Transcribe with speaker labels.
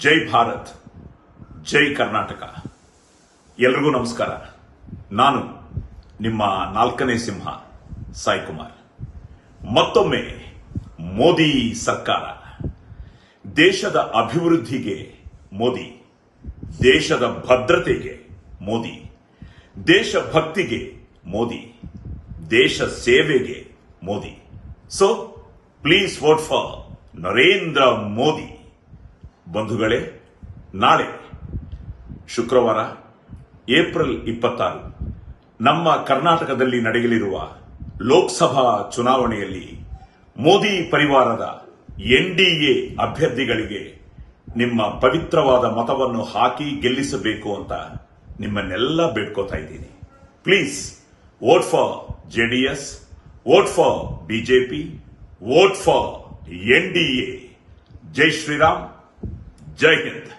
Speaker 1: ಜೈ ಭಾರತ್, ಜೈ ಕರ್ನಾಟಕ. ಎಲ್ರಿಗೂ ನಮಸ್ಕಾರ. ನಾನು ನಿಮ್ಮ ನಾಲ್ಕನೇ ಸಿಂಹ, ಸಾಯಿ ಕುಮಾರ್. ಮತ್ತೊಮ್ಮೆ ಮೋದಿ ಸರ್ಕಾರ. ದೇಶದ ಅಭಿವೃದ್ಧಿಗೆ ಮೋದಿ, ದೇಶದ ಭದ್ರತೆಗೆ ಮೋದಿ ದೇಶಭಕ್ತಿಗೆ ಮೋದಿ, ದೇಶ ಸೇವೆಗೆ Modi. So please vote for Narendra Modi. ಬಂಧುಗಳೇ, ನಾಳೆ, ಶುಕ್ರವಾರ, ಏಪ್ರಿಲ್ ಇಪ್ಪತ್ತಾರು, ನಮ್ಮ ಕರ್ನಾಟಕದಲ್ಲಿ ನಡೆಯಲಿರುವ ಲೋಕಸಭಾ ಚುನಾವಣೆಯಲ್ಲಿ ಮೋದಿ ಪರಿವಾರದ ಎನ್ಡಿಎ ಅಭ್ಯರ್ಥಿಗಳಿಗೆ ನಿಮ್ಮ ಪವಿತ್ರವಾದ ಮತವನ್ನು ಹಾಕಿ ಗೆಲ್ಲಿಸಬೇಕು ಅಂತ ನಿಮ್ಮನ್ನೆಲ್ಲ ಬೇಡ್ಕೋತಾ ಇದ್ದೀನಿ. Please, vote for JDS vote for BJP vote for NDA ಜೈ ಶ್ರೀರಾಮ್. ಜೈ ಹಿಂದ್